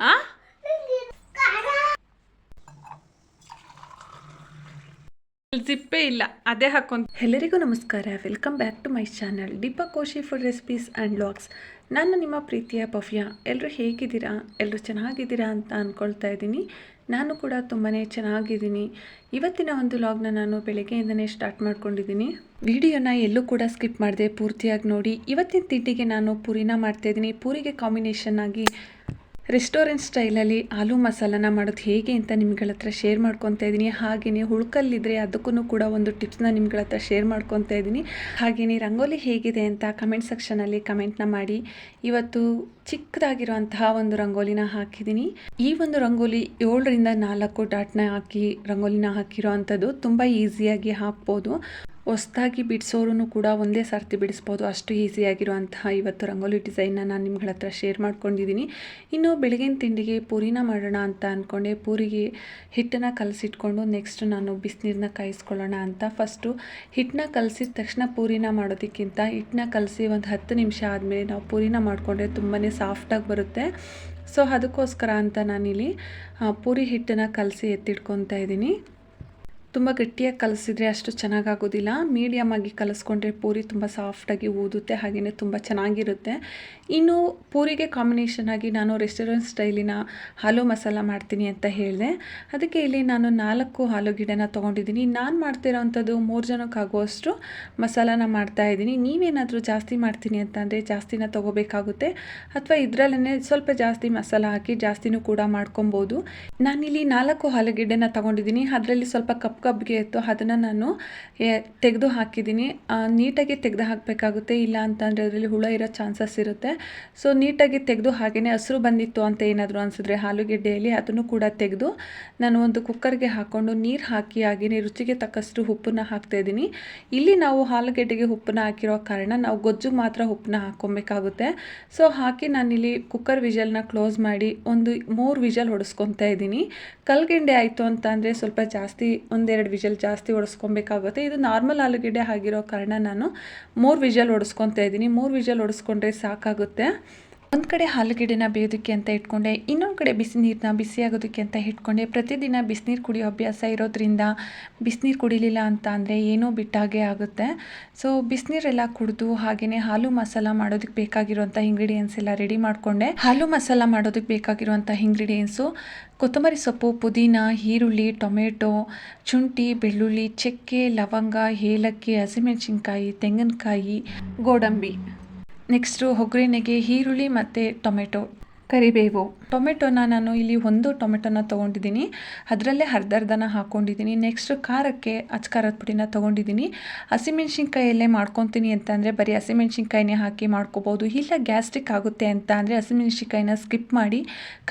ಆ? ಜಿಪ್ಪೇ ಇಲ್ಲ, ಅದೇ ಹಾಕೊಂಡು ಎಲ್ಲರಿಗೂ ನಮಸ್ಕಾರ welcome back to my channel Deepa Koshi food recipes and vlogs ನಾನು ನಿಮ್ಮ ಪ್ರೀತಿಯ ಭವ್ಯ ಎಲ್ಲರೂ ಹೇಗಿದ್ದೀರಾ ಎಲ್ಲರೂ ಚೆನ್ನಾಗಿದ್ದೀರಾ ಅಂತ ಅಂದ್ಕೊಳ್ತಾ ಇದ್ದೀನಿ. ನಾನು ಕೂಡ ತುಂಬಾ ಚೆನ್ನಾಗಿದ್ದೀನಿ. ಇವತ್ತಿನ ಒಂದು ಲಾಗ್ನ ನಾನು ಬೆಳಗ್ಗೆಯಿಂದನೇ ಸ್ಟಾರ್ಟ್ ಮಾಡ್ಕೊಂಡಿದ್ದೀನಿ. ವಿಡಿಯೋನ ಎಲ್ಲೂ ಕೂಡ ಸ್ಕಿಪ್ ಮಾಡಿದೆ ಪೂರ್ತಿಯಾಗಿ ನೋಡಿ. ಇವತ್ತಿನ ತಿಂಡಿಗೆ ನಾನು ಪೂರಿನ ಮಾಡ್ತಾಯಿದ್ದೀನಿ ಪೂರಿಗೆ ಕಾಂಬಿನೇಷನ್ ಆಗಿ ರೆಸ್ಟೋರೆಂಟ್ ಸ್ಟೈಲಲ್ಲಿ ಆಲೂ ಮಸಾಲನ ಮಾಡೋದು ಹೇಗೆ ಅಂತ ನಿಮ್ಗಳ ಹತ್ರ ಶೇರ್ ಮಾಡ್ಕೊತಾ ಇದ್ದೀನಿ. ಹಾಗೆಯೇ ಹುಳ್ಕಲ್ಲಿದ್ದರೆ ಅದಕ್ಕೂ ಕೂಡ ಒಂದು ಟಿಪ್ಸ್ನ ನಿಮ್ಗಳ ಹತ್ರ ಶೇರ್ ಮಾಡ್ಕೊತಾ ಇದ್ದೀನಿ. ಹಾಗೆಯೇ ರಂಗೋಲಿ ಹೇಗಿದೆ ಅಂತ ಕಮೆಂಟ್ ಸೆಕ್ಷನಲ್ಲಿ ಕಮೆಂಟ್ನ ಮಾಡಿ. ಇವತ್ತು ಚಿಕ್ಕದಾಗಿರುವಂತಹ ಒಂದು ರಂಗೋಲಿನ ಹಾಕಿದ್ದೀನಿ. ಈ ಒಂದು ರಂಗೋಲಿ ಏಳರಿಂದ ನಾಲ್ಕು ಡಾಟ್ನ ಹಾಕಿ ರಂಗೋಲಿನ ಹಾಕಿರೋ ಅಂಥದ್ದು ತುಂಬ ಈಸಿಯಾಗಿ ಹಾಕ್ಬೋದು. ಹೊಸ್ದಾಗಿ ಬಿಡಿಸೋರು ಕೂಡ ಒಂದೇ ಸರ್ತಿ ಬಿಡಿಸ್ಬೋದು. ಅಷ್ಟು ಈಸಿಯಾಗಿರುವಂತಹ ಇವತ್ತು ರಂಗೋಲಿ ಡಿಸೈನ್ನ ನಾನು ನಿಮ್ಗಳ ಹತ್ರ ಶೇರ್ ಮಾಡ್ಕೊಂಡಿದ್ದೀನಿ. ಇನ್ನು ಬೆಳಗಿನ ತಿಂಡಿಗೆ ಪೂರಿನ ಮಾಡೋಣ ಅಂತ ಅಂದ್ಕೊಂಡೆ ಪೂರಿಗೆ ಹಿಟ್ಟನ್ನು ಕಲಸಿಟ್ಕೊಂಡು ನೆಕ್ಸ್ಟ್ ನಾನು ಬಿಸಿನೀರನ್ನ ಕಾಯಿಸ್ಕೊಳ್ಳೋಣ ಅಂತ. ಫಸ್ಟು ಹಿಟ್ಟನ್ನ ಕಲಸಿದ ತಕ್ಷಣ ಪೂರಿನ ಮಾಡೋದಕ್ಕಿಂತ ಹಿಟ್ಟನ್ನ ಕಲಸಿ ಒಂದು ಹತ್ತು ನಿಮಿಷ ಆದಮೇಲೆ ನಾವು ಪೂರಿನ ಮಾಡಿಕೊಂಡ್ರೆ ತುಂಬಾ ಸಾಫ್ಟಾಗಿ ಬರುತ್ತೆ. ಸೊ ಅದಕ್ಕೋಸ್ಕರ ಅಂತ ನಾನಿಲ್ಲಿ ಪೂರಿ ಹಿಟ್ಟನ್ನು ಕಲಸಿ ಎತ್ತಿಟ್ಕೊತಾ ಇದ್ದೀನಿ. ತುಂಬ ಗಟ್ಟಿಯಾಗಿ ಕಲಸಿದ್ರೆ ಅಷ್ಟು ಚೆನ್ನಾಗಾಗೋದಿಲ್ಲ. ಮೀಡಿಯಮ್ ಆಗಿ ಕಲಿಸ್ಕೊಂಡ್ರೆ ಪೂರಿ ತುಂಬ ಸಾಫ್ಟಾಗಿ ಊದುತ್ತೆ ಹಾಗೆಯೇ ತುಂಬ ಚೆನ್ನಾಗಿರುತ್ತೆ. ಇನ್ನು ಪೂರಿಗೆ ಕಾಂಬಿನೇಷನ್ ಆಗಿ ನಾನು ರೆಸ್ಟೋರೆಂಟ್ ಸ್ಟೈಲಿನ ಹಾಲು ಮಸಾಲ ಮಾಡ್ತೀನಿ ಅಂತ ಹೇಳಿದೆ. ಅದಕ್ಕೆ ಇಲ್ಲಿ ನಾನು ನಾಲ್ಕು ಆಲೂಗಿಡನ ತೊಗೊಂಡಿದ್ದೀನಿ. ನಾನು ಮಾಡ್ತಿರೋವಂಥದ್ದು ಮೂರು ಜನಕ್ಕಾಗುವಷ್ಟು ಮಸಾಲಾನ ಮಾಡ್ತಾ ಇದ್ದೀನಿ. ನೀವೇನಾದರೂ ಜಾಸ್ತಿ ಮಾಡ್ತೀನಿ ಅಂತಂದರೆ ಜಾಸ್ತಿನ ತೊಗೋಬೇಕಾಗುತ್ತೆ. ಅಥವಾ ಇದರಲ್ಲೇ ಸ್ವಲ್ಪ ಜಾಸ್ತಿ ಮಸಾಲ ಹಾಕಿ ಜಾಸ್ತಿನೂ ಕೂಡ ಮಾಡ್ಕೊಬೋದು. ನಾನಿಲ್ಲಿ ನಾಲ್ಕು ಆಲೂಗೆಡ್ಡೆನ ತೊಗೊಂಡಿದ್ದೀನಿ. ಅದರಲ್ಲಿ ಸ್ವಲ್ಪ ಕಪ್ ಕಬ್ಗೆ ಇತ್ತು ಅದನ್ನು ನಾನು ತೆಗೆದು ಹಾಕಿದ್ದೀನಿ. ನೀಟಾಗಿ ತೆಗೆದು ಹಾಕಬೇಕಾಗುತ್ತೆ. ಇಲ್ಲ ಅಂತಂದರೆ ಅದರಲ್ಲಿ ಹುಳ ಇರೋ ಚಾನ್ಸಸ್ ಇರುತ್ತೆ. ಸೊ, ನೀಟಾಗಿ ತೆಗೆದು ಹಾಗೆಯೇ ಹಸಿರು ಬಂದಿತ್ತು ಅಂತ ಏನಾದರೂ ಅನಿಸಿದ್ರೆ ಆಲೂಗೆಡ್ಡೆಯಲ್ಲಿ ಅದನ್ನು ಕೂಡ ತೆಗೆದು ನಾನು ಒಂದು ಕುಕ್ಕರ್ಗೆ ಹಾಕ್ಕೊಂಡು ನೀರು ಹಾಕಿ ಹಾಗೆಯೇ ರುಚಿಗೆ ತಕ್ಕಷ್ಟು ಉಪ್ಪನ್ನ ಹಾಕ್ತಾ ಇದ್ದೀನಿ. ಇಲ್ಲಿ ನಾವು ಆಲೂಗೆಡ್ಡೆಗೆ ಉಪ್ಪನ್ನ ಹಾಕಿರೋ ಕಾರಣ ನಾವು ಗೊಜ್ಜು ಮಾತ್ರ ಉಪ್ಪನ್ನ ಹಾಕ್ಕೊಬೇಕಾಗುತ್ತೆ ಸೊ, ಹಾಕಿ ನಾನಿಲ್ಲಿ ಕುಕ್ಕರ್ ವಿಜಲ್ನ ಕ್ಲೋಸ್ ಮಾಡಿ ಒಂದು ಮೂರು ವಿಜಲ್ ಹೊಡೆಸ್ಕೊತಾ ಇದ್ದೀನಿ. ಕಲ್ಗೆಂಡೆ ಆಯಿತು ಅಂತ ಅಂದರೆ ಸ್ವಲ್ಪ ಜಾಸ್ತಿ ಒಂದೆರಡು ವಿಜಲ್ ಜಾಸ್ತಿ ಹೊಡೆಸ್ಕೊಬೇಕಾಗುತ್ತೆ ಇದು ನಾರ್ಮಲ್ ಆಲೂಗೆಡ್ಡೆ ಆಗಿರೋ ಕಾರಣ ನಾನು ಮೂರು ವಿಜಲ್ ಹೊಡೆಸ್ಕೊತಾ ಇದ್ದೀನಿ. ಮೂರು ವಿಜಲ್ ಹೊಡೆಸ್ಕೊಂಡ್ರೆ ಸಾಕಾಗುತ್ತೆ. ಒಂದು ಕಡೆ ಆಲೂಗೆಡ್ಡೆನ ಬೇಯೋದಕ್ಕೆ ಅಂತ ಇಟ್ಕೊಂಡೆ, ಇನ್ನೊಂದು ಕಡೆ ಬಿಸಿ ನೀರನ್ನ ಬಿಸಿ ಆಗೋದಕ್ಕೆ ಅಂತ ಇಟ್ಕೊಂಡೆ. ಪ್ರತಿದಿನ ಬಿಸಿನೀರು ಕುಡಿಯೋ ಅಭ್ಯಾಸ ಇರೋದ್ರಿಂದ ಬಿಸಿನೀರು ಕುಡಿಲಿಲ್ಲ ಅಂತ ಅಂದರೆ ಏನೋ ಬಿಟ್ಟಾಗೆ ಆಗುತ್ತೆ. ಸೊ ಬಿಸಿನೀರೆಲ್ಲ ಕುಡಿದು ಹಾಗೆಯೇ ಹಾಲು ಮಸಾಲ ಮಾಡೋದಕ್ಕೆ ಬೇಕಾಗಿರುವಂಥ ಇಂಗ್ರೀಡಿಯೆಂಟ್ಸ್ ಎಲ್ಲ ರೆಡಿ ಮಾಡಿಕೊಂಡೆ. ಹಾಲು ಮಸಾಲ ಮಾಡೋದಕ್ಕೆ ಬೇಕಾಗಿರುವಂಥ ಇಂಗ್ರೀಡಿಯೆಂಟ್ಸು ಕೊತ್ತಂಬರಿ ಸೊಪ್ಪು, ಪುದೀನ, ಈರುಳ್ಳಿ, ಟೊಮೆಟೊ, ಶುಂಠಿ, ಬೆಳ್ಳುಳ್ಳಿ, ಚಕ್ಕೆ, ಲವಂಗ, ಏಲಕ್ಕಿ, ಹಸಿಮೆಣಸಿನ್ಕಾಯಿ, ತೆಂಗಿನಕಾಯಿ, ಗೋಡಂಬಿ. ನೆಕ್ಸ್ಟು ಒಗ್ಗರಣೆಗೆ ಈರುಳ್ಳಿ ಮತ್ತು ಟೊಮೆಟೊ. ಕರಿಬೇವು. ಟೊಮೆಟೊನ ನಾನು ಇಲ್ಲಿ ಒಂದು ಟೊಮೆಟೊನ ತೊಗೊಂಡಿದ್ದೀನಿ. ಅದರಲ್ಲೇ ಅರ್ಧರ್ಧನ ಹಾಕ್ಕೊಂಡಿದ್ದೀನಿ ನೆಕ್ಸ್ಟ್ ಖಾರಕ್ಕೆ ಅಚ್ಕಾರದ ಪುಡಿನ ತೊಗೊಂಡಿದ್ದೀನಿ. ಹಸಿಮೆಣ್ಸಿನ್ಕಾಯಲ್ಲೇ ಮಾಡ್ಕೊತೀನಿ ಅಂತಂದರೆ ಬರೀ ಹಸಿಮೆಣ್ಸಿನ್ಕಾಯಿನೇ ಹಾಕಿ ಮಾಡ್ಕೋಬೋದು. ಇಲ್ಲ ಗ್ಯಾಸ್ಟ್ರಿಕ್ ಆಗುತ್ತೆ ಅಂತ ಅಂದರೆ ಹಸಿಮೆಣ್ಸಿನ್ಕಾಯಿನ ಸ್ಕಿಪ್ ಮಾಡಿ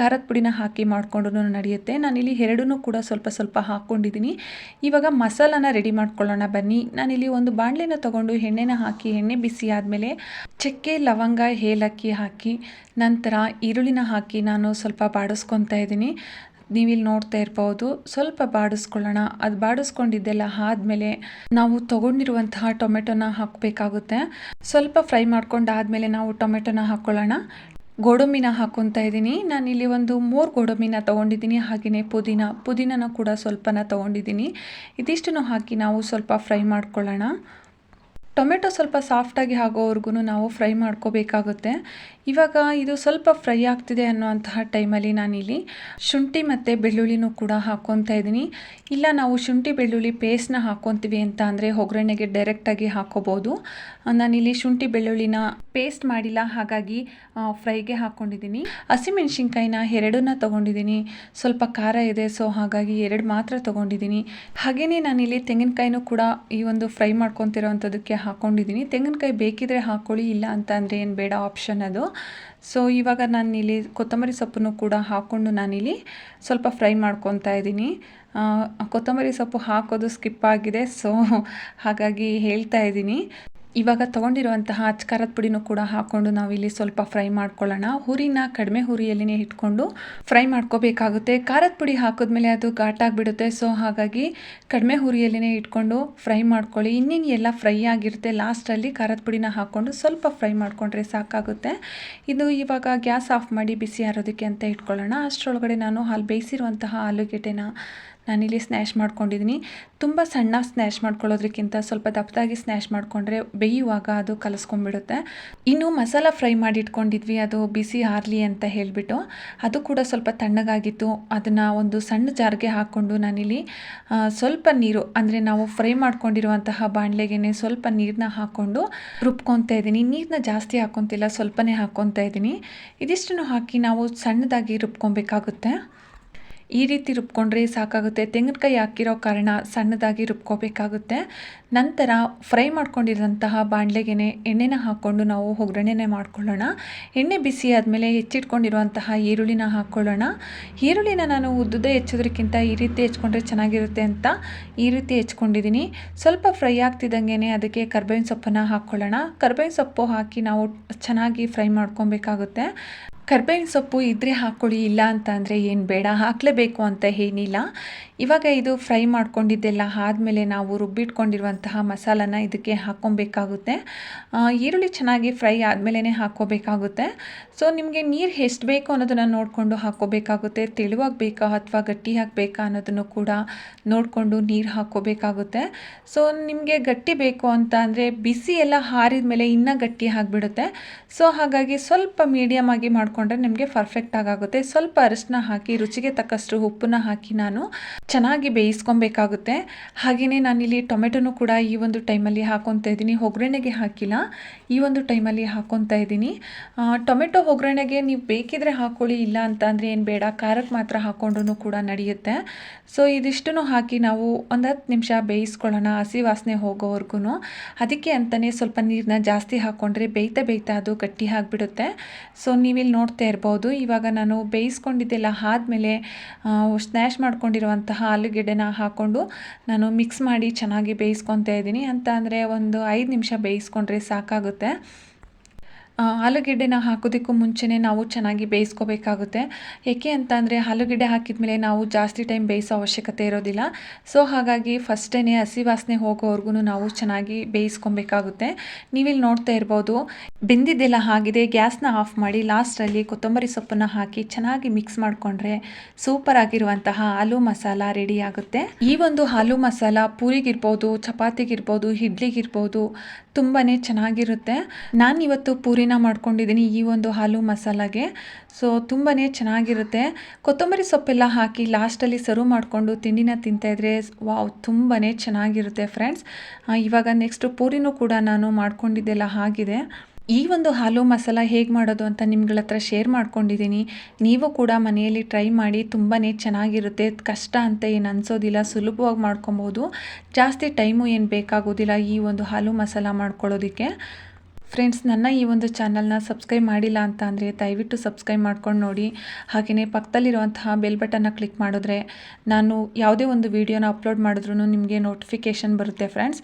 ಖಾರದ ಪುಡಿನ ಹಾಕಿ ಮಾಡಿಕೊಂಡು ನಡೆಯುತ್ತೆ. ನಾನು ಇಲ್ಲಿ ಎರಡೂ ಕೂಡ ಸ್ವಲ್ಪ ಸ್ವಲ್ಪ ಹಾಕ್ಕೊಂಡಿದ್ದೀನಿ ಇವಾಗ ಮಸಾಲಾನ ರೆಡಿ ಮಾಡ್ಕೊಳ್ಳೋಣ ಬನ್ನಿ. ನಾನಿಲ್ಲಿ ಒಂದು ಬಾಣಲೆನ ತೊಗೊಂಡು ಎಣ್ಣೆನ ಹಾಕಿ, ಎಣ್ಣೆ ಬಿಸಿ ಆದಮೇಲೆ ಚಕ್ಕೆ, ಲವಂಗ, ಏಲಕ್ಕಿ ಹಾಕಿ ನಂತರ ಈರುಳ್ಳಿನ ಹಾಕಿ ನಾನು ಸ್ವಲ್ಪ ಬಾಡಿಸ್ಕೊತಾ ಇದ್ದೀನಿ. ನೀವಿಲ್ಲಿ ನೋಡ್ತಾ ಇರ್ಬೋದು, ಸ್ವಲ್ಪ ಬಾಡಿಸ್ಕೊಳ್ಳೋಣ. ಅದು ಬಾಡಿಸ್ಕೊಂಡಿದ್ದೆಲ್ಲ ಆದಮೇಲೆ ನಾವು ತೊಗೊಂಡಿರುವಂತಹ ಟೊಮೆಟೊನ ಹಾಕಬೇಕಾಗುತ್ತೆ. ಸ್ವಲ್ಪ ಫ್ರೈ ಮಾಡ್ಕೊಂಡಾದಮೇಲೆ ನಾವು ಟೊಮೆಟೊನ ಹಾಕ್ಕೊಳ್ಳೋಣ ಗೋಡಂಬಿನ ಹಾಕ್ಕೊತಾ ಇದ್ದೀನಿ. ನಾನಿಲ್ಲಿ ಒಂದು ಮೂರು ಗೋಡಂಬಿನ ತೊಗೊಂಡಿದ್ದೀನಿ. ಹಾಗೆಯೇ ಪುದೀನ. ಪುದೀನನ ಕೂಡ ಸ್ವಲ್ಪನ ತೊಗೊಂಡಿದ್ದೀನಿ. ಇದಿಷ್ಟನ್ನು ಹಾಕಿ ನಾವು ಸ್ವಲ್ಪ ಫ್ರೈ ಮಾಡ್ಕೊಳ್ಳೋಣ. ಟೊಮೆಟೊ ಸ್ವಲ್ಪ ಸಾಫ್ಟಾಗಿ ಆಗೋವರೆಗೂ ನಾವು ಫ್ರೈ ಮಾಡ್ಕೋಬೇಕಾಗುತ್ತೆ. ಇವಾಗ ಇದು ಸ್ವಲ್ಪ ಫ್ರೈ ಆಗ್ತಿದೆ ಅನ್ನೋವಂತಹ ಟೈಮಲ್ಲಿ ನಾನಿಲ್ಲಿ ಶುಂಠಿ ಮತ್ತು ಬೆಳ್ಳುಳ್ಳಿನೂ ಕೂಡ ಹಾಕ್ಕೊತಾ ಇದ್ದೀನಿ. ಇಲ್ಲ, ನಾವು ಶುಂಠಿ, ಬೆಳ್ಳುಳ್ಳಿ ಪೇಸ್ಟ್ನ ಹಾಕ್ಕೊತೀವಿ ಅಂತ ಅಂದರೆ ಒಗ್ಗರಣೆಗೆ ಡೈರೆಕ್ಟಾಗಿ ಹಾಕ್ಕೋಬೋದು ನಾನಿಲ್ಲಿ ಶುಂಠಿ, ಬೆಳ್ಳುಳ್ಳಿನ ಪೇಸ್ಟ್ ಮಾಡಿಲ್ಲ, ಹಾಗಾಗಿ ಫ್ರೈಗೆ ಹಾಕ್ಕೊಂಡಿದ್ದೀನಿ ಹಸಿಮೆಣ್ಸಿನ್ಕಾಯಿನ ಎರಡನ್ನ ತೊಗೊಂಡಿದ್ದೀನಿ. ಸ್ವಲ್ಪ ಖಾರ ಇದೆ ಸೊ ಹಾಗಾಗಿ ಎರಡು ಮಾತ್ರ ತೊಗೊಂಡಿದ್ದೀನಿ. ಹಾಗೆಯೇ ನಾನಿಲ್ಲಿ ತೆಂಗಿನಕಾಯಿನೂ ಕೂಡ ಈ ಒಂದು ಫ್ರೈ ಮಾಡ್ಕೊತಿರೋವಂಥದ್ದಕ್ಕೆ ಹಾಕ್ಕೊಂಡಿದ್ದೀನಿ ತೆಂಗಿನಕಾಯಿ ಬೇಕಿದ್ರೆ ಹಾಕ್ಕೊಳ್ಳಿ ಇಲ್ಲ ಅಂತ ಅಂದರೆ ಏನು ಬೇಡ ಆಪ್ಷನ್ ಅದು. ಸೊ ಇವಾಗ ನಾನು ಇಲ್ಲಿ ಕೊತ್ತಂಬರಿ ಸೊಪ್ಪನ್ನು ಕೂಡ ಹಾಕ್ಕೊಂಡು ನಾನಿಲ್ಲಿ ಸ್ವಲ್ಪ ಫ್ರೈ ಮಾಡ್ಕೊತಾ ಇದ್ದೀನಿ. ಕೊತ್ತಂಬರಿ ಸೊಪ್ಪು ಹಾಕೋದು ಸ್ಕಿಪ್ ಆಗಿದೆ. ಸೊ ಹಾಗಾಗಿ ಹೇಳ್ತಾ ಇದ್ದೀನಿ. ಇವಾಗ ತೊಗೊಂಡಿರುವಂತಹ ಖಾರದ ಪುಡಿನೂ ಕೂಡ ಹಾಕ್ಕೊಂಡು ನಾವಿಲ್ಲಿ ಸ್ವಲ್ಪ ಫ್ರೈ ಮಾಡ್ಕೊಳ್ಳೋಣ. ಹುರಿನ ಕಡಿಮೆ ಹುರಿಯಲ್ಲಿನೇ ಇಟ್ಕೊಂಡು ಫ್ರೈ ಮಾಡ್ಕೋಬೇಕಾಗುತ್ತೆ. ಖಾರದ ಪುಡಿ ಹಾಕಿದ್ಮೇಲೆ ಅದು ಘಾಟಾಗಿಬಿಡುತ್ತೆ. ಸೊ, ಹಾಗಾಗಿ ಕಡಿಮೆ ಹುರಿಯಲ್ಲಿನೇ ಇಟ್ಕೊಂಡು ಫ್ರೈ ಮಾಡ್ಕೊಳ್ಳಿ. ಇನ್ನೇನು ಎಲ್ಲ ಫ್ರೈ ಆಗಿರುತ್ತೆ. ಲಾಸ್ಟಲ್ಲಿ ಖಾರದ ಪುಡಿನ ಹಾಕ್ಕೊಂಡು ಸ್ವಲ್ಪ ಫ್ರೈ ಮಾಡಿಕೊಂಡ್ರೆ ಸಾಕಾಗುತ್ತೆ. ಇದು ಇವಾಗ ಗ್ಯಾಸ್ ಆಫ್ ಮಾಡಿ ಬಿಸಿ ಆರೋದಕ್ಕೆ ಅಂತ ಇಟ್ಕೊಳ್ಳೋಣ. ಅಷ್ಟರೊಳಗಡೆ ನಾನು ಹಾಲು ಬೇಯಿಸಿರುವಂತಹ ಆಲೂಗೆಡ್ಡೆನ ನಾನಿಲ್ಲಿ ಸ್ನ್ಯಾಶ್ ಮಾಡ್ಕೊಂಡಿದ್ದೀನಿ. ತುಂಬ ಸಣ್ಣ ಸ್ನ್ಯಾಶ್ ಮಾಡ್ಕೊಳ್ಳೋದ್ರಕ್ಕಿಂತ ಸ್ವಲ್ಪ ದಪ್ಪದಾಗಿ ಸ್ನ್ಯಾಶ್ ಮಾಡಿಕೊಂಡ್ರೆ ಬೇಯುವಾಗ ಅದು ಕಲಸ್ಕೊಂಡ್ಬಿಡುತ್ತೆ. ಇನ್ನು ಮಸಾಲ ಫ್ರೈ ಮಾಡಿ ಇಟ್ಕೊಂಡಿದ್ವಿ ಅದು ಬಿಸಿ ಆರಲಿ ಅಂತ ಹೇಳಿಬಿಟ್ಟು. ಅದು ಕೂಡ ಸ್ವಲ್ಪ ತಣ್ಣಗಾಗಿತ್ತು. ಅದನ್ನು ಒಂದು ಸಣ್ಣ ಜಾರ್ಗೆ ಹಾಕ್ಕೊಂಡು ನಾನಿಲ್ಲಿ ಸ್ವಲ್ಪ ನೀರು, ಅಂದರೆ ನಾವು ಫ್ರೈ ಮಾಡ್ಕೊಂಡಿರುವಂತಹ ಬಾಣಲೆಗೆ ಸ್ವಲ್ಪ ನೀರನ್ನ ಹಾಕ್ಕೊಂಡು ರುಬ್ಕೊತಾ ಇದ್ದೀನಿ. ನೀರನ್ನ ಜಾಸ್ತಿ ಹಾಕ್ಕೊತಿಲ್ಲ ಸ್ವಲ್ಪನೇ ಹಾಕ್ಕೊತಾ ಇದ್ದೀನಿ. ಇದಿಷ್ಟನ್ನು ಹಾಕಿ ನಾವು ಸಣ್ಣದಾಗಿ ರುಬ್ಕೊಬೇಕಾಗುತ್ತೆ. ಈ ರೀತಿ ರುಬ್ಕೊಂಡ್ರೆ ಸಾಕಾಗುತ್ತೆ. ತೆಂಗಿನಕಾಯಿ ಹಾಕಿರೋ ಕಾರಣ ಸಣ್ಣದಾಗಿ ರುಬ್ಕೋಬೇಕಾಗುತ್ತೆ. ನಂತರ ಫ್ರೈ ಮಾಡ್ಕೊಂಡಿರೋಂತಹ ಬಾಣಲೆಗೆ ಎಣ್ಣೆನ ಹಾಕ್ಕೊಂಡು ನಾವು ಒಗ್ಗರಣೆನೇ ಮಾಡ್ಕೊಳ್ಳೋಣ. ಎಣ್ಣೆ ಬಿಸಿ ಆದಮೇಲೆ ಹೆಚ್ಚಿಟ್ಕೊಂಡಿರುವಂತಹ ಈರುಳ್ಳಿನ ಹಾಕ್ಕೊಳ್ಳೋಣ. ಈರುಳ್ಳಿನ ನಾನು ಉದ್ದುದೇ ಹೆಚ್ಚೋದ್ರಕ್ಕಿಂತ ಈ ರೀತಿ ಹೆಚ್ಕೊಂಡ್ರೆ ಚೆನ್ನಾಗಿರುತ್ತೆ ಅಂತ ಈ ರೀತಿ ಹೆಚ್ಕೊಂಡಿದ್ದೀನಿ. ಸ್ವಲ್ಪ ಫ್ರೈ ಆಗ್ತಿದ್ದಂಗೆ ಅದಕ್ಕೆ ಕರ್ಬೇವಿನ ಸೊಪ್ಪನ್ನು ಹಾಕ್ಕೊಳ್ಳೋಣ. ಕರ್ಬೇವಿನ ಸೊಪ್ಪು ಹಾಕಿ ನಾವು ಚೆನ್ನಾಗಿ ಫ್ರೈ ಮಾಡ್ಕೊಬೇಕಾಗುತ್ತೆ. ಕರ್ಬೇವಿನ ಸೊಪ್ಪು ಇದ್ದರೆ ಹಾಕ್ಕೊಳ್ಳಿ ಇಲ್ಲ ಅಂತ ಅಂದರೆ ಏನು ಬೇಡ ಹಾಕಲೇಬೇಕು ಅಂತ ಏನಿಲ್ಲ. ಇವಾಗ ಇದು ಫ್ರೈ ಮಾಡ್ಕೊಂಡಿದ್ದೆಲ್ಲ ಆದಮೇಲೆ ನಾವು ರುಬ್ಬಿಟ್ಕೊಂಡಿರುವಂತಹ ಮಸಾಲನ ಇದಕ್ಕೆ ಹಾಕ್ಕೊಬೇಕಾಗುತ್ತೆ. ಈರುಳ್ಳಿ ಚೆನ್ನಾಗಿ ಫ್ರೈ ಆದಮೇಲೆ ಹಾಕ್ಕೋಬೇಕಾಗುತ್ತೆ. ಸೊ ನಿಮಗೆ ನೀರು ಎಷ್ಟು ಬೇಕು ಅನ್ನೋದನ್ನು ನೋಡಿಕೊಂಡು ಹಾಕ್ಕೋಬೇಕಾಗುತ್ತೆ. ತೆಳುವಾಗಿ ಬೇಕಾ ಅಥವಾ ಗಟ್ಟಿ ಹಾಕಬೇಕಾ ಅನ್ನೋದನ್ನು ಕೂಡ ನೋಡಿಕೊಂಡು ನೀರು ಹಾಕ್ಕೋಬೇಕಾಗುತ್ತೆ. ಸೊ ನಿಮಗೆ ಗಟ್ಟಿ ಬೇಕು ಅಂತ ಅಂದರೆ ಬಿಸಿ ಎಲ್ಲ ಹಾರಿದ ಮೇಲೆ ಇನ್ನೂ ಗಟ್ಟಿ ಆಗಿಬಿಡುತ್ತೆ. ಸೊ ಹಾಗಾಗಿ ಸ್ವಲ್ಪ ಮೀಡಿಯಮ್ ಆಗಿ ಮಾಡಿಕೊಂಡ್ರೆ ನಿಮಗೆ ಪರ್ಫೆಕ್ಟ್ ಆಗುತ್ತೆ ಸ್ವಲ್ಪ ಅರಿಶಿನ ಹಾಕಿ, ರುಚಿಗೆ ತಕ್ಕಷ್ಟು ಉಪ್ಪನ್ನ ಹಾಕಿ ನಾನು ಚೆನ್ನಾಗಿ ಬೇಯಿಸ್ಕೊಬೇಕಾಗುತ್ತೆ. ಹಾಗೆಯೇ ನಾನಿಲ್ಲಿ ಟೊಮೆಟೊನೂ ಕೂಡ ಈ ಒಂದು ಟೈಮಲ್ಲಿ ಹಾಕೊತಾ ಇದ್ದೀನಿ. ಒಗ್ಗರಣೆಗೆ ಹಾಕಿಲ್ಲ. ಈ ಒಂದು ಟೈಮಲ್ಲಿ ಹಾಕೊತಾ ಇದ್ದೀನಿ. ಟೊಮೆಟೊ ಒಗ್ಗರಣೆಗೆ ನೀವು ಬೇಕಿದ್ರೆ ಹಾಕ್ಕೊಳ್ಳಿ ಇಲ್ಲ ಅಂತ ಅಂದರೆ ಏನು ಬೇಡ. ಖಾರಕ್ಕೆ ಮಾತ್ರ ಹಾಕೊಂಡ್ರೂ ಕೂಡ ನಡೆಯುತ್ತೆ. ಸೊ, ಇದಿಷ್ಟನ್ನು ಹಾಕಿ ನಾವು ಒಂದು ಹತ್ತು ನಿಮಿಷ ಬೇಯಿಸ್ಕೊಳ್ಳೋಣ. ಹಸಿ ವಾಸನೆ ಹೋಗೋವರೆಗೂ ಅದಕ್ಕೆ ಅಂತಲೇ ಸ್ವಲ್ಪ ನೀರನ್ನ ಜಾಸ್ತಿ ಹಾಕ್ಕೊಂಡ್ರೆ ಬೇಯ್ತಾ ಬೇಯ್ತಾ ಅದು ಗಟ್ಟಿ ಆಗಿಬಿಡುತ್ತೆ. ಸೊ, ನೀವಿಲ್ಲಿ ನೋಡ್ತಾ ಇರ್ಬೋದು. ಇವಾಗ ನಾನು ಬೇಯಿಸ್ಕೊಂಡಿದ್ದೆಲ್ಲ ಆದಮೇಲೆ ಸ್ನ್ಯಾಶ್ ಮಾಡ್ಕೊಂಡಿರುವಂತಹ ಆಲೂಗೆಡ್ಡೆನ ಹಾಕ್ಕೊಂಡು ನಾನು ಮಿಕ್ಸ್ ಮಾಡಿ ಚೆನ್ನಾಗಿ ಬೇಯಿಸ್ಕೊತಾ ಇದ್ದೀನಿ. ಅಂತ ಅಂದರೆ ಒಂದು ಐದು ನಿಮಿಷ ಬೇಯಿಸ್ಕೊಂಡ್ರೆ ಸಾಕಾಗುತ್ತೆ. ಆಲೂಗೆಡ್ಡೆನ ಹಾಕೋದಕ್ಕೂ ಮುಂಚೆನೇ ನಾವು ಚೆನ್ನಾಗಿ ಬೇಯಿಸ್ಕೋಬೇಕಾಗುತ್ತೆ. ಏಕೆ ಅಂತ ಅಂದರೆ ಆಲೂಗೆಡ್ಡೆ ಹಾಕಿದ್ಮೇಲೆ ನಾವು ಜಾಸ್ತಿ ಟೈಮ್ ಬೇಯಿಸೋ ಅವಶ್ಯಕತೆ ಇರೋದಿಲ್ಲ. ಸೊ ಹಾಗಾಗಿ ಫಸ್ಟೇ ಹಸಿ ವಾಸನೆ ಹೋಗೋವರೆಗೂ ನಾವು ಚೆನ್ನಾಗಿ ಬೇಯಿಸ್ಕೊಬೇಕಾಗುತ್ತೆ. ನೀವಿಲ್ಲಿ ನೋಡ್ತಾ ಇರ್ಬೋದು, ಬೆಂದಿದ್ದೆಲ್ಲ ಆಗಿದೆ, ಗ್ಯಾಸ್ನ ಆಫ್ ಮಾಡಿ ಲಾಸ್ಟಲ್ಲಿ ಕೊತ್ತಂಬರಿ ಸೊಪ್ಪನ್ನು ಹಾಕಿ ಚೆನ್ನಾಗಿ ಮಿಕ್ಸ್ ಮಾಡಿಕೊಂಡ್ರೆ ಸೂಪರ್ ಆಗಿರುವಂತಹ ಆಲೂ ಮಸಾಲ ರೆಡಿ ಆಗುತ್ತೆ. ಈ ಒಂದು ಆಲೂ ಮಸಾಲ ಪೂರಿಗಿರ್ಬೋದು, ಚಪಾತಿಗಿರ್ಬೋದು, ಇಡ್ಲಿಗಿರ್ಬೋದು ತುಂಬಾ ಚೆನ್ನಾಗಿರುತ್ತೆ. ನಾನು ಇವತ್ತು ಪೂರಿನ ಮಾಡ್ಕೊಂಡಿದ್ದೀನಿ ಈ ಒಂದು ಹಾಲು ಮಸಾಲಾಗೆ. ಸೊ ತುಂಬಾ ಚೆನ್ನಾಗಿರುತ್ತೆ. ಕೊತ್ತಂಬರಿ ಸೊಪ್ಪೆಲ್ಲ ಹಾಕಿ ಲಾಸ್ಟಲ್ಲಿ ಸರ್ವ್ ಮಾಡಿಕೊಂಡು ತಿಂಡಿನ ತಿಂತಾಯಿದ್ರೆ ವಾವ್ ತುಂಬಾ ಚೆನ್ನಾಗಿರುತ್ತೆ ಫ್ರೆಂಡ್ಸ್. ಇವಾಗ ನೆಕ್ಸ್ಟ್ ಪೂರಿನೂ ಕೂಡ ನಾನು ಮಾಡ್ಕೊಂಡಿದ್ದೆಲ್ಲ ಆಗಿದೆ ಈ ಒಂದು ಹಾಲು ಮಸಾಲ ಹೇಗೆ ಮಾಡೋದು ಅಂತ ನಿಮ್ಗಳ ಹತ್ರ ಶೇರ್ ಮಾಡ್ಕೊಂಡಿದ್ದೀನಿ. ನೀವು ಕೂಡ ಮನೆಯಲ್ಲಿ ಟ್ರೈ ಮಾಡಿ ತುಂಬಾ ಚೆನ್ನಾಗಿರುತ್ತೆ. ಕಷ್ಟ ಅಂತ ಏನು ಅನಿಸೋದಿಲ್ಲ, ಸುಲಭವಾಗಿ ಮಾಡ್ಕೊಬೋದು. ಜಾಸ್ತಿ ಟೈಮು ಏನು ಬೇಕಾಗೋದಿಲ್ಲ ಈ ಒಂದು ಹಾಲು ಮಸಾಲ ಮಾಡ್ಕೊಳ್ಳೋದಕ್ಕೆ. ಫ್ರೆಂಡ್ಸ್ ನನ್ನ ಈ ಒಂದು ಚಾನಲ್ನ ಸಬ್ಸ್ಕ್ರೈಬ್ ಮಾಡಿಲ್ಲ ಅಂತ ಅಂದರೆ ದಯವಿಟ್ಟು ಸಬ್ಸ್ಕ್ರೈಬ್ ಮಾಡ್ಕೊಂಡು ನೋಡಿ. ಹಾಗೆಯೇ ಪಕ್ಕದಲ್ಲಿರುವಂತಹ ಬೆಲ್ ಬಟನ್ನ ಕ್ಲಿಕ್ ಮಾಡಿದ್ರೆ ನಾನು ಯಾವುದೇ ಒಂದು ವೀಡಿಯೋನ ಅಪ್ಲೋಡ್ ಮಾಡಿದ್ರೂ ನಿಮಗೆ ನೋಟಿಫಿಕೇಷನ್ ಬರುತ್ತೆ ಫ್ರೆಂಡ್ಸ್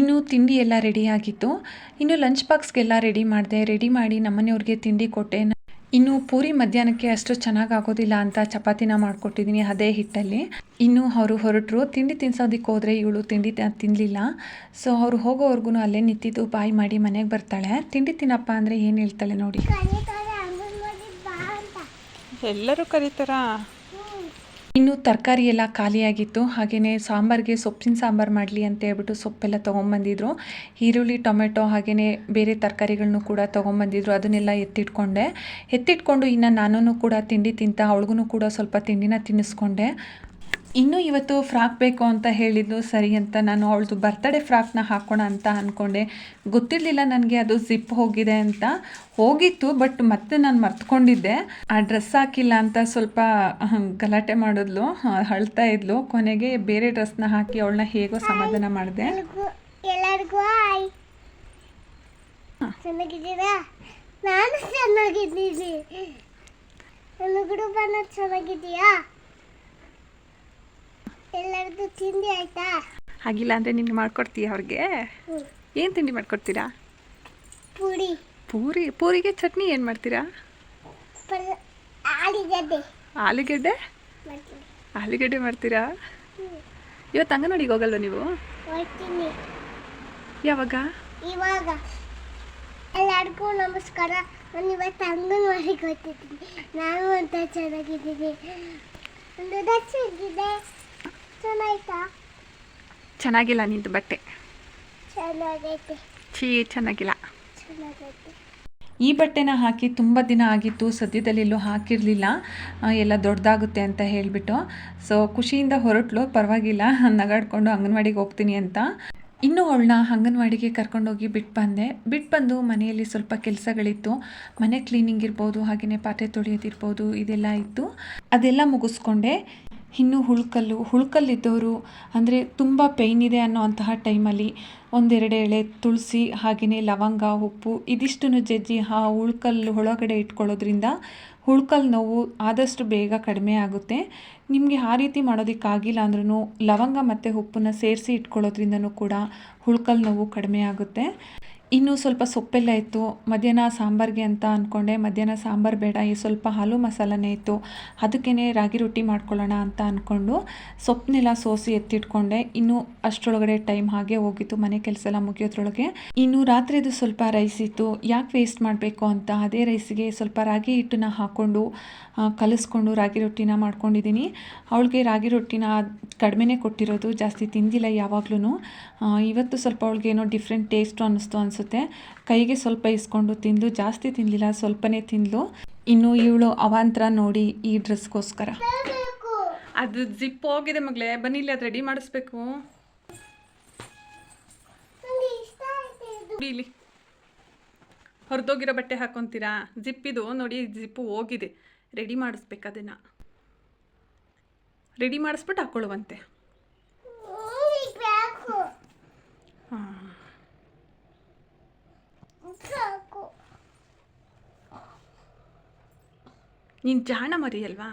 ಇನ್ನು ತಿಂಡಿ ಎಲ್ಲ ರೆಡಿ ಆಗಿತ್ತು. ಇನ್ನು ಲಂಚ್ ಬಾಕ್ಸ್ಗೆಲ್ಲ ರೆಡಿ ಮಾಡಿದೆ. ರೆಡಿ ಮಾಡಿ ನಮ್ಮನೆಯವ್ರಿಗೆ ತಿಂಡಿ ಕೊಟ್ಟೆ. ಇನ್ನು ಪೂರಿ ಮಧ್ಯಾಹ್ನಕ್ಕೆ ಅಷ್ಟು ಚೆನ್ನಾಗಿ ಆಗೋದಿಲ್ಲ ಅಂತ ಚಪಾತಿನ ಮಾಡಿಕೊಟ್ಟಿದ್ದೀನಿ ಅದೇ ಹಿಟ್ಟಲ್ಲಿ. ಇನ್ನು ಅವರು ಹೊರಟರು. ತಿಂಡಿ ತಿನ್ಸೋದಕ್ಕೆ ಹೋದರೆ ಇವಳು ತಿಂಡಿ ತ- ತಿನ್ನಲಿಲ್ಲ ಸೊ ಅವರು ಹೋಗೋವರೆಗೂ ಅಲ್ಲೇ ನಿಂತಿದ್ದು ಬಾಯಿ ಮಾಡಿ ಮನೆಗೆ ಬರ್ತಾಳೆ. ತಿಂಡಿ ತಿನ್ನಪ್ಪ ಅಂದರೆ ಏನು ಹೇಳ್ತಾಳೆ ನೋಡಿ. ಎಲ್ಲರೂ ಕರೀತಾರಾ? ಇನ್ನು ತರಕಾರಿ ಎಲ್ಲ ಖಾಲಿಯಾಗಿತ್ತು. ಹಾಗೆಯೇ ಸಾಂಬಾರಿಗೆ ಸೊಪ್ಪಿನ ಸಾಂಬಾರು ಮಾಡಲಿ ಅಂತ ಹೇಳ್ಬಿಟ್ಟು ಸೊಪ್ಪೆಲ್ಲ ತೊಗೊಂಬಂದಿದ್ರು. ಈರುಳ್ಳಿ, ಟೊಮೆಟೊ ಹಾಗೆಯೇ ಬೇರೆ ತರಕಾರಿಗಳನ್ನು ಕೂಡ ತೊಗೊಂಬಂದಿದ್ರು. ಅದನ್ನೆಲ್ಲ ಎತ್ತಿಟ್ಕೊಂಡೆ. ಎತ್ತಿಟ್ಕೊಂಡು ಇನ್ನು ನಾನು ಕೂಡ ತಿಂಡಿ ತಿಂತ ಅವಳಿಗೂ ಕೂಡ ಸ್ವಲ್ಪ ತಿಂಡಿನ ತಿನ್ನಿಸ್ಕೊಂಡೆ. ಇನ್ನೂ ಇವತ್ತು ಫ್ರಾಕ್ ಬೇಕು ಅಂತ ಹೇಳಿದ್ದು ಸರಿ ಅಂತ ನಾನು ಅವಳದು ಬರ್ತಡೇ ಫ್ರಾಕ್ನ ಹಾಕೋಣ ಅಂತ ಅಂದ್ಕೊಂಡೆ ಗೊತ್ತಿರಲಿಲ್ಲ ನನಗೆ ಅದು ಜಿಪ್ ಹೋಗಿದೆ ಅಂತ. ಹೋಗಿತ್ತು ಬಟ್ ಮತ್ತೆ ನಾನು ಮರ್ತ್ಕೊಂಡಿದ್ದೆ. ಆ ಡ್ರೆಸ್ ಹಾಕಿಲ್ಲ ಅಂತ ಸ್ವಲ್ಪ ಗಲಾಟೆ ಮಾಡಿದ್ಲು ಅಳ್ತಾ ಇದ್ಲು. ಕೊನೆಗೆ ಬೇರೆ ಡ್ರೆಸ್ನ ಹಾಕಿ ಅವಳನ್ನ ಹೇಗೋ ಸಮಾಧಾನ ಮಾಡಿದೆ. ನಾನು ಚೆನ್ನಾಗಿದ್ದೀನಿ. ಚೆನ್ನಾಗಿದೆಯಾ ಎಲ್ಲರದ್ದು ತಿಂಡಿ ಆಯ್ತಾ? ಹಾಗಿಲ್ಲ ಅಂದರೆ ನೀನು ಮಾಡ್ಕೊಡ್ತೀಯ ಅವ್ರಿಗೆ? ಏನು ತಿಂಡಿ ಮಾಡ್ಕೊಡ್ತೀರಾ? ಪೂರಿ. ಪೂರಿ? ಪೂರಿಗೆ ಚಟ್ನಿ ಏನು ಮಾಡ್ತೀರಾ? ಪಲ್ ಆಲೂಗಡ್ಡೆ. ಆಲೂಗಡ್ಡೆ? ಮಾಡ್ತೀನಿ. ಆಲೂಗೆಡ್ಡೆ ಮಾಡ್ತೀರಾ? ಇವತ್ತು ಅಂಗನವಾಡಿಗೆ ಹೋಗಲ್ವ ನೀವು? ಯಾವಾಗ? ಇವಾಗ. ಎಲ್ಲರಿಗೂ ನಮಸ್ಕಾರ. ನಾನು ಇವತ್ತು ಅಂಗನವಾಡಿಗೆ ಹೋಗ್ತಿದ್ದೀನಿ. ನಾನು ಅಂತ ಚೆನ್ನಾಗಿದ್ದೀನಿ. ಒಂದು ಹೇಗಿದೆ ಚೆನ್ನಾಯ್ತಾ? ಚೆನ್ನಾಗಿಲ್ಲ ನಿಂದು ಬಟ್ಟೆ? ಚೆನ್ನಾಗೈತೆ. ಛೀ ಚೆನ್ನಾಗಿಲ್ಲ. ಚೆನ್ನಾಗೈತೆ. ಈ ಬಟ್ಟೆನ ಹಾಕಿ ತುಂಬ ದಿನ ಆಗಿತ್ತು ಸದ್ಯದಲ್ಲಿ ಎಲ್ಲೂ ಹಾಕಿರಲಿಲ್ಲ. ಎಲ್ಲ ದೊಡ್ಡದಾಗುತ್ತೆ ಅಂತ ಹೇಳಿಬಿಟ್ಟು. ಸೊ ಖುಷಿಯಿಂದ ಹೊರಟ್ಲು ಪರವಾಗಿಲ್ಲ ನಗಾಡ್ಕೊಂಡು ಅಂಗನವಾಡಿಗೆ ಹೋಗ್ತೀನಿ ಅಂತ. ಇನ್ನು ಅವಳನ್ನ ಅಂಗನವಾಡಿಗೆ ಕರ್ಕೊಂಡೋಗಿ ಬಿಟ್ಟು ಬಂದೆ. ಬಿಟ್ಟು ಬಂದು ಮನೆಯಲ್ಲಿ ಸ್ವಲ್ಪ ಕೆಲಸಗಳಿತ್ತು. ಮನೆ ಕ್ಲೀನಿಂಗ್ ಇರ್ಬೋದು ಹಾಗೆಯೇ ಪಾತ್ರೆ ತೊಳೆಯೋದಿರ್ಬೋದು ಇದೆಲ್ಲ ಇತ್ತು. ಅದೆಲ್ಲ ಮುಗಿಸ್ಕೊಂಡೆ. ಇನ್ನು ಹುಳ್ಕಲ್ಲು, ಹುಳ್ಕಲ್ಲಿದ್ದವರು ಅಂದರೆ ತುಂಬ ಪೈನ್ ಇದೆ ಅನ್ನೋವಂತಹ ಟೈಮಲ್ಲಿ ಒಂದೆರಡು ಎಳೆ ತುಳಸಿ ಹಾಗೆಯೇ ಲವಂಗ, ಉಪ್ಪು, ಇದಿಷ್ಟನ್ನು ಜಜ್ಜಿ ಆ ಉಳ್ಕಲ್ಲು ಒಳಗಡೆ ಇಟ್ಕೊಳ್ಳೋದ್ರಿಂದ ಹುಳ್ಕಲ್ ನೋವು ಆದಷ್ಟು ಬೇಗ ಕಡಿಮೆ ಆಗುತ್ತೆ. ನಿಮಗೆ ಆ ರೀತಿ ಮಾಡೋದಕ್ಕಾಗಿಲ್ಲ ಅಂದ್ರೂ ಲವಂಗ ಮತ್ತು ಉಪ್ಪನ್ನು ಸೇರಿಸಿ ಇಟ್ಕೊಳ್ಳೋದ್ರಿಂದನೂ ಕೂಡ ಹುಳ್ಕಲ್ ನೋವು ಕಡಿಮೆ ಆಗುತ್ತೆ. ಇನ್ನು ಸ್ವಲ್ಪ ಸೊಪ್ಪೆಲ್ಲ ಇತ್ತು. ಮಧ್ಯಾಹ್ನ ಸಾಂಬಾರಿಗೆ ಅಂತ ಅಂದ್ಕೊಂಡೆ ಮಧ್ಯಾಹ್ನ ಸಾಂಬಾರು ಬೇಡ, ಈ ಸ್ವಲ್ಪ ಹಾಲು ಮಸಾಲನೇ ಇತ್ತು. ಅದಕ್ಕೇ ರಾಗಿ ರೊಟ್ಟಿ ಮಾಡ್ಕೊಳ್ಳೋಣ ಅಂತ ಅಂದ್ಕೊಂಡು ಸೊಪ್ಪನ್ನೆಲ್ಲ ಸೋಸಿ ಎತ್ತಿಟ್ಕೊಂಡೆ. ಇನ್ನೂ ಅಷ್ಟರೊಳಗಡೆ ಟೈಮ್ ಹಾಗೆ ಹೋಗಿತ್ತು. ಮನೆ ಕೆಲಸ ಎಲ್ಲ ಮುಗಿಯೋದ್ರೊಳಗೆ ಇನ್ನು ರಾತ್ರಿದು ಸ್ವಲ್ಪ ರೈಸ್ ಇತ್ತು. ಯಾಕೆ ವೇಸ್ಟ್ ಮಾಡಬೇಕು ಅಂತ ಅದೇ ರೈಸಿಗೆ ಸ್ವಲ್ಪ ರಾಗಿ ಹಿಟ್ಟನ್ನ ಹಾಕ್ಕೊಂಡು ಕಲಿಸ್ಕೊಂಡು ರಾಗಿ ರೊಟ್ಟಿನ ಮಾಡ್ಕೊಂಡಿದ್ದೀನಿ. ಅವಳಿಗೆ ರಾಗಿ ರೊಟ್ಟಿನ ಕಡಿಮೆನೇ ಕೊಟ್ಟಿರೋದು. ಜಾಸ್ತಿ ತಿಂದಿಲ್ಲ ಯಾವಾಗ್ಲೂ ಇವತ್ತು ಸ್ವಲ್ಪ ಅವಳಿಗೆ ಏನೋ ಡಿಫ್ರೆಂಟ್ ಟೇಸ್ಟು ಅನ್ನಿಸ್ತು ಕೈಗೆ ಸ್ವಲ್ಪ ಇಸ್ಕೊಂಡು ತಿಂದು ಜಾಸ್ತಿ ತಿನ್ಲಿಲ್ಲ, ಸ್ವಲ್ಪನೇ ತಿಂದ್ಲು. ಇನ್ನು ಇವಳು ಅವಾಂತರ ನೋಡಿ ಈ ಡ್ರೆಸ್ಗೋಸ್ಕರ. ಅದು ಜಿಪ್ ಹೋಗಿದೆ ಮಗಳೇ, ಬನ್ನಿ ಇಲ್ಲಿ ಅದು ರೆಡಿ ಮಾಡಿಸ್ಬೇಕು. ಇಲ್ಲಿ. ಹೊರದೋಗಿರೋ ಬಟ್ಟೆ ಹಾಕೊಂತೀರಾ? ಜಿಪ್ ಇದು, ನೋಡಿ ಜಿಪ್ಪು ಹೋಗಿದೆ. ರೆಡಿ ಮಾಡಿಸ್ಬೇಕು ಅದನ್ನು. ರೆಡಿ ಮಾಡಿಸ್ಬಿಟ್ಟು ಹಾಕ್ಕೊಳ್ಳುವಂತೆ ನನಗೆ ಬೇಕು ಹಾಂ ಸಾಕು ನೀನು ಜಾಣ ಮರಿ ಅಲ್ವಾ?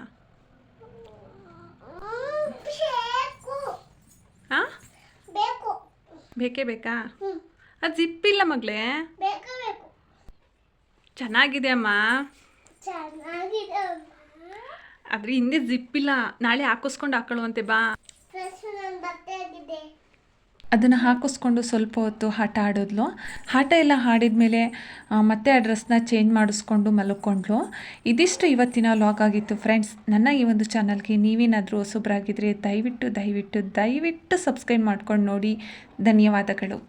ಬೇಕು. ಹಾಂ ಬೇಕು. ಬೇಕೇ ಅದ್ ಜಿಪ್ಪಿಲ್ಲ ಮಗಳೇ? ಚೆನ್ನಾಗಿದೆ ಅಮ್ಮ. ಅದ್ರ ಹಿಂದೆ ಜಿಪ್ಪಿಲ್ಲ ನಾಳೆ ಹಾಕಿಸ್ಕೊಂಡು ಹಾಕೊಳ್ಳುವಂತೆ ಬಾ ಫ್ರೆಶ್ ನನ್ನ ಬಟ್ಟೆ ಆಗಿದೆ ಅದನ್ನು ಹಾಕಿಸ್ಕೊಂಡು ಸ್ವಲ್ಪ ಹೊತ್ತು ಆಟ ಆಡಿದ್ಲು. ಆಟ ಎಲ್ಲ ಆಡಿದ ಮೇಲೆ ಮತ್ತೆ ಆ ಡ್ರೆಸ್ನ ಚೇಂಜ್ ಮಾಡಿಸ್ಕೊಂಡು ಮಲ್ಕೊಂಡ್ಲು ಇದಿಷ್ಟು ಇವತ್ತಿನ ಲಾಗ್ ಆಗಿತ್ತು ಫ್ರೆಂಡ್ಸ್ ನನ್ನ ಈ ಒಂದು ಚಾನಲ್ಗೆ ನೀವೇನಾದರೂ ಹೊಸಬ್ರಾಗಿದ್ದರೆ ದಯವಿಟ್ಟು ದಯವಿಟ್ಟು ದಯವಿಟ್ಟು ಸಬ್ಸ್ಕ್ರೈಬ್ ಮಾಡ್ಕೊಂಡು ನೋಡಿ. ಧನ್ಯವಾದಗಳು.